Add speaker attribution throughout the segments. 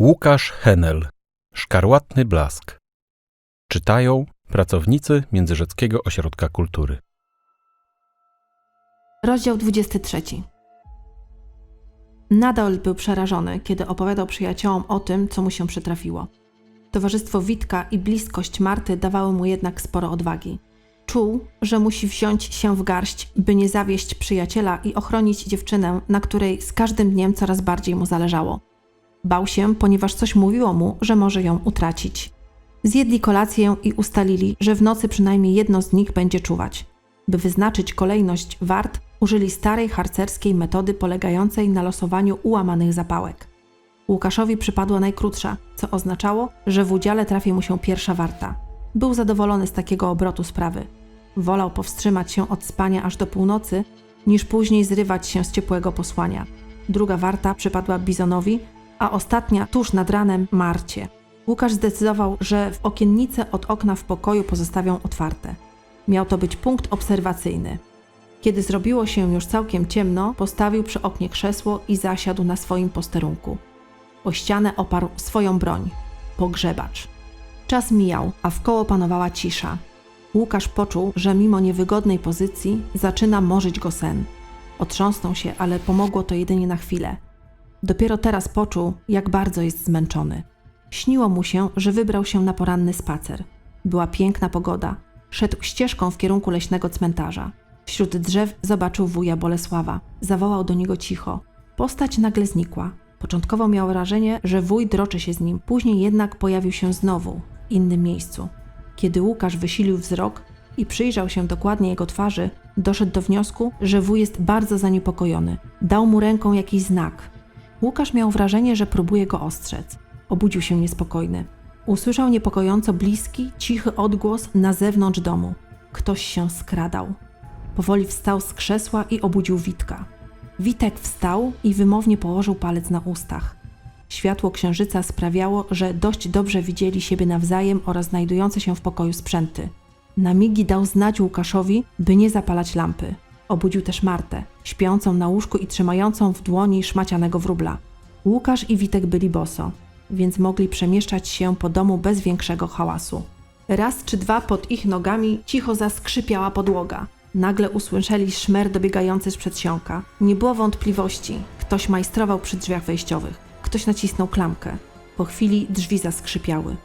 Speaker 1: Łukasz Henel Szkarłatny Blask Czytają pracownicy Międzyrzeckiego Ośrodka Kultury.
Speaker 2: Rozdział 23. Nadal był przerażony, kiedy opowiadał przyjaciołom o tym, co mu się przytrafiło. Towarzystwo Witka i bliskość Marty dawały mu jednak sporo odwagi. Czuł, że musi wziąć się w garść, by nie zawieść przyjaciela i ochronić dziewczynę, na której z każdym dniem coraz bardziej mu zależało. Bał się, ponieważ coś mówiło mu, że może ją utracić. Zjedli kolację i ustalili, że w nocy przynajmniej jedno z nich będzie czuwać. By wyznaczyć kolejność wart, użyli starej harcerskiej metody polegającej na losowaniu ułamanych zapałek. Łukaszowi przypadła najkrótsza, co oznaczało, że w udziale trafi mu się pierwsza warta. Był zadowolony z takiego obrotu sprawy. Wolał powstrzymać się od spania aż do północy, niż później zrywać się z ciepłego posłania. Druga warta przypadła Bizonowi, a ostatnia tuż nad ranem Marcie. Łukasz zdecydował, że w okiennice od okna w pokoju pozostawią otwarte. Miał to być punkt obserwacyjny. Kiedy zrobiło się już całkiem ciemno, postawił przy oknie krzesło i zasiadł na swoim posterunku. O ścianę oparł swoją broń pogrzebacz. Czas mijał, a wkoło panowała cisza. Łukasz poczuł, że mimo niewygodnej pozycji zaczyna morzyć go sen. Otrząsnął się, ale pomogło to jedynie na chwilę. Dopiero teraz poczuł, jak bardzo jest zmęczony. Śniło mu się, że wybrał się na poranny spacer. Była piękna pogoda. Szedł ścieżką w kierunku leśnego cmentarza. Wśród drzew zobaczył wuja Bolesława. Zawołał do niego cicho. Postać nagle znikła. Początkowo miał wrażenie, że wuj droczy się z nim, później jednak pojawił się znowu, w innym miejscu. Kiedy Łukasz wysilił wzrok i przyjrzał się dokładnie jego twarzy, doszedł do wniosku, że wuj jest bardzo zaniepokojony. Dał mu ręką jakiś znak. Łukasz miał wrażenie, że próbuje go ostrzec. Obudził się niespokojny. Usłyszał niepokojąco bliski, cichy odgłos na zewnątrz domu. Ktoś się skradał. Powoli wstał z krzesła i obudził Witka. Witek wstał i wymownie położył palec na ustach. Światło księżyca sprawiało, że dość dobrze widzieli siebie nawzajem oraz znajdujące się w pokoju sprzęty. Na migi dał znać Łukaszowi, by nie zapalać lampy. Obudził też Martę, śpiącą na łóżku i trzymającą w dłoni szmacianego wróbla. Łukasz i Witek byli boso, więc mogli przemieszczać się po domu bez większego hałasu. Raz czy dwa pod ich nogami cicho zaskrzypiała podłoga. Nagle usłyszeli szmer dobiegający z przedsionka. Nie było wątpliwości. Ktoś majstrował przy drzwiach wejściowych. Ktoś nacisnął klamkę. Po chwili drzwi zaskrzypiały.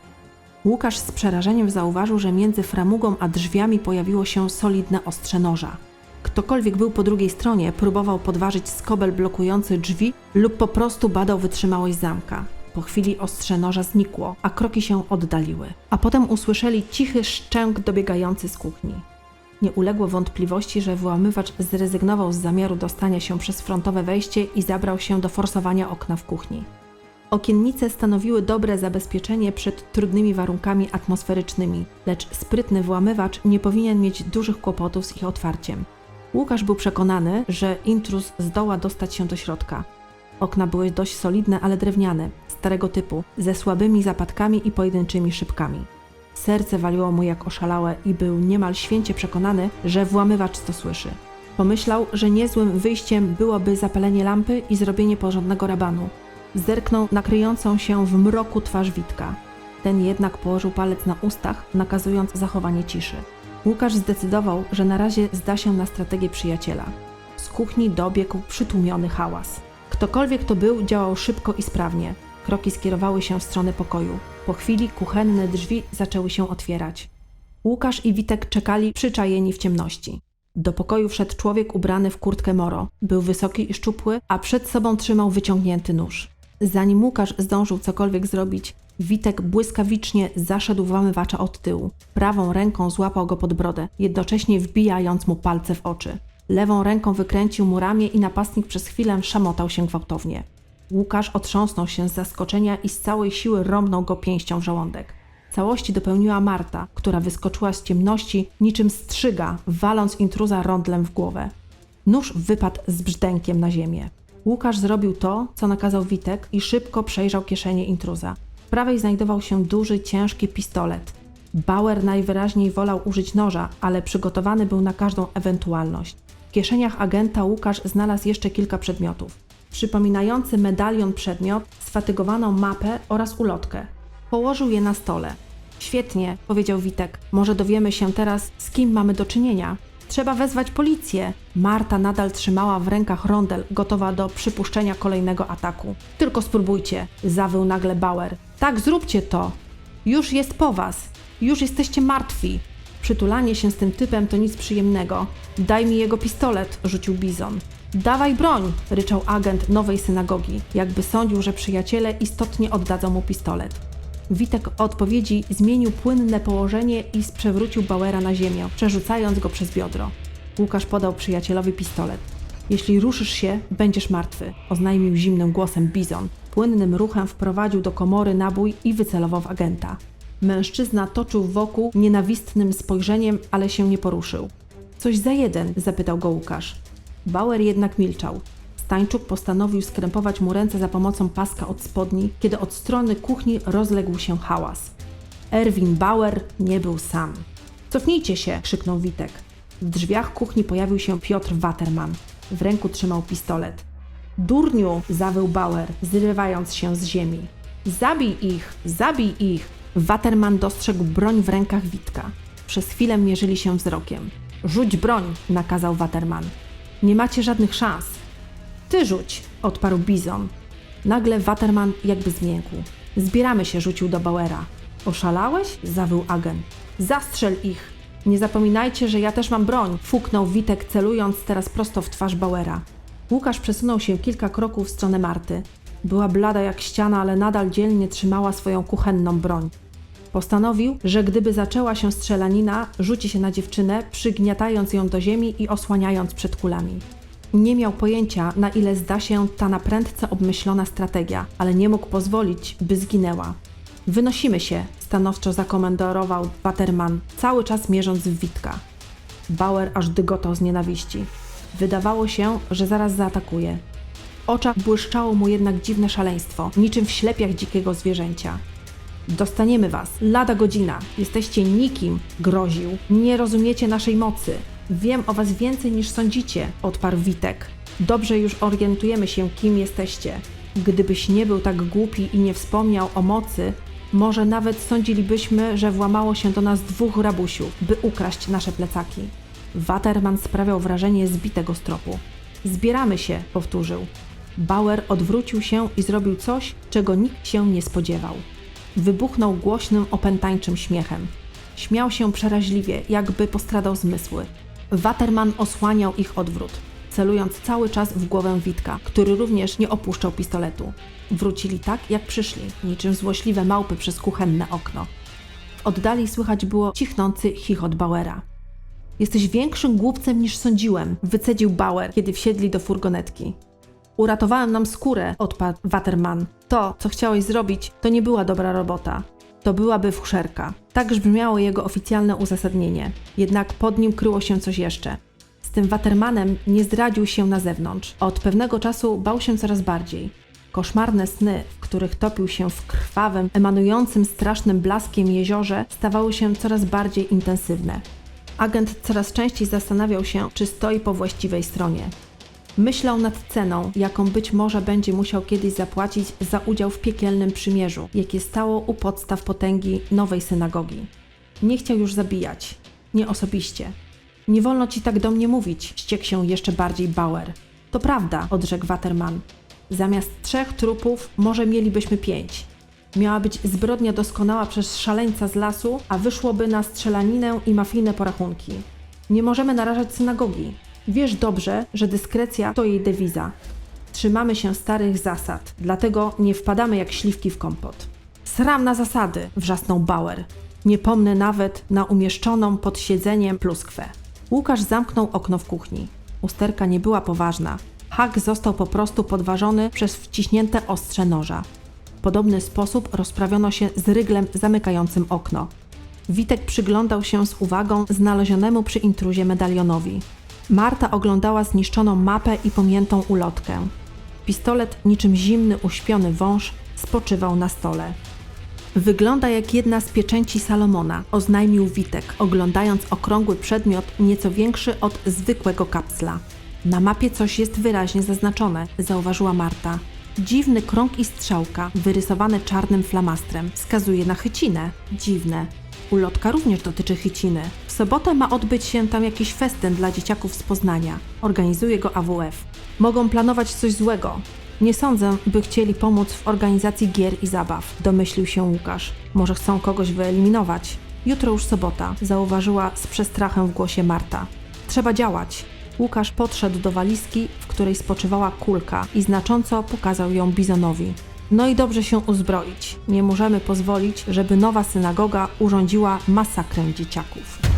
Speaker 2: Łukasz z przerażeniem zauważył, że między framugą a drzwiami pojawiło się solidne ostrze noża. Ktokolwiek był po drugiej stronie, próbował podważyć skobel blokujący drzwi lub po prostu badał wytrzymałość zamka. Po chwili ostrze noża znikło, a kroki się oddaliły. A potem usłyszeli cichy szczęk dobiegający z kuchni. Nie uległo wątpliwości, że włamywacz zrezygnował z zamiaru dostania się przez frontowe wejście i zabrał się do forsowania okna w kuchni. Okiennice stanowiły dobre zabezpieczenie przed trudnymi warunkami atmosferycznymi, lecz sprytny włamywacz nie powinien mieć dużych kłopotów z ich otwarciem. Łukasz był przekonany, że intruz zdoła dostać się do środka. Okna były dość solidne, ale drewniane, starego typu, ze słabymi zapadkami i pojedynczymi szybkami. Serce waliło mu jak oszalałe i był niemal święcie przekonany, że włamywacz to słyszy. Pomyślał, że niezłym wyjściem byłoby zapalenie lampy i zrobienie porządnego rabanu. Zerknął na kryjącą się w mroku twarz Witka. Ten jednak położył palec na ustach, nakazując zachowanie ciszy. Łukasz zdecydował, że na razie zda się na strategię przyjaciela. Z kuchni dobiegł przytłumiony hałas. Ktokolwiek to był, działał szybko i sprawnie. Kroki skierowały się w stronę pokoju. Po chwili kuchenne drzwi zaczęły się otwierać. Łukasz i Witek czekali przyczajeni w ciemności. Do pokoju wszedł człowiek ubrany w kurtkę moro. Był wysoki i szczupły, a przed sobą trzymał wyciągnięty nóż. Zanim Łukasz zdążył cokolwiek zrobić, Witek błyskawicznie zaszedł włamywacza od tyłu. Prawą ręką złapał go pod brodę, jednocześnie wbijając mu palce w oczy. Lewą ręką wykręcił mu ramię i napastnik przez chwilę szamotał się gwałtownie. Łukasz otrząsnął się z zaskoczenia i z całej siły rąbnął go pięścią w żołądek. Całości dopełniła Marta, która wyskoczyła z ciemności niczym strzyga, waląc intruza rondlem w głowę. Nóż wypadł z brzdękiem na ziemię. Łukasz zrobił to, co nakazał Witek i szybko przejrzał kieszenie intruza. W prawej znajdował się duży, ciężki pistolet. Bauer najwyraźniej wolał użyć noża, ale przygotowany był na każdą ewentualność. W kieszeniach agenta Łukasz znalazł jeszcze kilka przedmiotów. przypominający medalion przedmiot, sfatygowaną mapę oraz ulotkę. Położył je na stole. Świetnie, powiedział Witek. Może dowiemy się teraz, z kim mamy do czynienia. Trzeba wezwać policję. Marta nadal trzymała w rękach rondel, gotowa do przypuszczenia kolejnego ataku. Tylko spróbujcie, zawył nagle Bauer. Tak, zróbcie to. Już jest po was. Już jesteście martwi. Przytulanie się z tym typem to nic przyjemnego. Daj mi jego pistolet, rzucił Bizon. Dawaj broń, ryczał agent nowej synagogi, jakby sądził, że przyjaciele istotnie oddadzą mu pistolet. Witek odpowiedzi zmienił płynne położenie i przewrócił Bauera na ziemię, przerzucając go przez biodro. Łukasz podał przyjacielowi pistolet. Jeśli ruszysz się, będziesz martwy, oznajmił zimnym głosem Bizon. Płynnym ruchem wprowadził do komory nabój i wycelował w agenta. Mężczyzna toczył wokół nienawistnym spojrzeniem, ale się nie poruszył. Coś za jeden? zapytał go Łukasz. Bauer jednak milczał. Stańczuk postanowił skrępować mu ręce za pomocą paska od spodni, kiedy od strony kuchni rozległ się hałas. Erwin Bauer nie był sam. Cofnijcie się! krzyknął Witek. W drzwiach kuchni pojawił się Piotr Waterman. W ręku trzymał pistolet. Durniu! zawył Bauer, zrywając się z ziemi. Zabij ich! Zabij ich! Waterman dostrzegł broń w rękach Witka. Przez chwilę mierzyli się wzrokiem. Rzuć broń! nakazał Waterman. Nie macie żadnych szans. Ty rzuć! odparł Bizon. Nagle Waterman jakby zmiękł. Zbieramy się, rzucił do Bauera. Oszalałeś? zawył agent. Zastrzel ich! Nie zapominajcie, że ja też mam broń, fuknął Witek, celując teraz prosto w twarz Bauera. Łukasz przesunął się kilka kroków w stronę Marty. Była blada jak ściana, ale nadal dzielnie trzymała swoją kuchenną broń. Postanowił, że gdyby zaczęła się strzelanina, rzuci się na dziewczynę, przygniatając ją do ziemi i osłaniając przed kulami. Nie miał pojęcia, na ile zda się ta na prędce obmyślona strategia, ale nie mógł pozwolić, by zginęła. Wynosimy się, stanowczo zakomendorował Waterman, cały czas mierząc w Witka. Bauer aż dygotał z nienawiści. Wydawało się, że zaraz zaatakuje. W oczach błyszczało mu jednak dziwne szaleństwo, niczym w ślepiach dzikiego zwierzęcia. Dostaniemy was, lada godzina. Jesteście nikim, groził. Nie rozumiecie naszej mocy. Wiem o was więcej niż sądzicie, odparł Witek. Dobrze już orientujemy się, kim jesteście. Gdybyś nie był tak głupi i nie wspomniał o mocy, może nawet sądzilibyśmy, że włamało się do nas dwóch rabusiów, by ukraść nasze plecaki. Waterman sprawiał wrażenie zbitego stropu. Zbieramy się, powtórzył. Bauer odwrócił się i zrobił coś, czego nikt się nie spodziewał. Wybuchnął głośnym, opętańczym śmiechem. Śmiał się przeraźliwie, jakby postradał zmysły. Waterman osłaniał ich odwrót, celując cały czas w głowę Witka, który również nie opuszczał pistoletu. Wrócili tak, jak przyszli, niczym złośliwe małpy przez kuchenne okno. W oddali słychać było cichnący chichot Bauera. Jesteś większym głupcem niż sądziłem, wycedził Bauer, kiedy wsiedli do furgonetki. Uratowałem nam skórę, odparł Waterman. To, co chciałeś zrobić, to nie była dobra robota. To byłaby fuszerka. Tak brzmiało jego oficjalne uzasadnienie. Jednak pod nim kryło się coś jeszcze. Z tym Watermanem nie zdradził się na zewnątrz, od pewnego czasu bał się coraz bardziej. Koszmarne sny, w których topił się w krwawym, emanującym strasznym blaskiem jeziorze, stawały się coraz bardziej intensywne. Agent coraz częściej zastanawiał się, czy stoi po właściwej stronie. Myślał nad ceną, jaką być może będzie musiał kiedyś zapłacić za udział w piekielnym przymierzu, jakie stało u podstaw potęgi nowej synagogi. Nie chciał już zabijać, nie osobiście. Nie wolno ci tak do mnie mówić, ściekł się jeszcze bardziej Bauer. To prawda, odrzekł Waterman. Zamiast trzech trupów, może mielibyśmy pięć. Miała być zbrodnia doskonała przez szaleńca z lasu, a wyszłoby na strzelaninę i mafijne porachunki. Nie możemy narażać synagogi. Wiesz dobrze, że dyskrecja to jej dewiza. Trzymamy się starych zasad, dlatego nie wpadamy jak śliwki w kompot. Sram na zasady, wrzasnął Bauer. Nie pomnę nawet na umieszczoną pod siedzeniem pluskwę. Łukasz zamknął okno w kuchni. Usterka nie była poważna. Hak został po prostu podważony przez wciśnięte ostrze noża. W podobny sposób rozprawiono się z ryglem zamykającym okno. Witek przyglądał się z uwagą znalezionemu przy intruzie medalionowi. Marta oglądała zniszczoną mapę i pomiętą ulotkę. Pistolet, niczym zimny, uśpiony wąż, spoczywał na stole. Wygląda jak jedna z pieczęci Salomona, oznajmił Witek, oglądając okrągły przedmiot nieco większy od zwykłego kapsla. Na mapie coś jest wyraźnie zaznaczone, zauważyła Marta. Dziwny krąg i strzałka, wyrysowane czarnym flamastrem, wskazuje na Chycinę. Dziwne. Ulotka również dotyczy Chyciny. W sobotę ma odbyć się tam jakiś festyn dla dzieciaków z Poznania. Organizuje go AWF. Mogą planować coś złego. Nie sądzę, by chcieli pomóc w organizacji gier i zabaw, domyślił się Łukasz. Może chcą kogoś wyeliminować. Jutro już sobota, zauważyła z przestrachem w głosie Marta. Trzeba działać. Łukasz podszedł do walizki, w której spoczywała kulka i znacząco pokazał ją Bizonowi. No i dobrze się uzbroić. Nie możemy pozwolić, żeby nowa synagoga urządziła masakrę dzieciaków.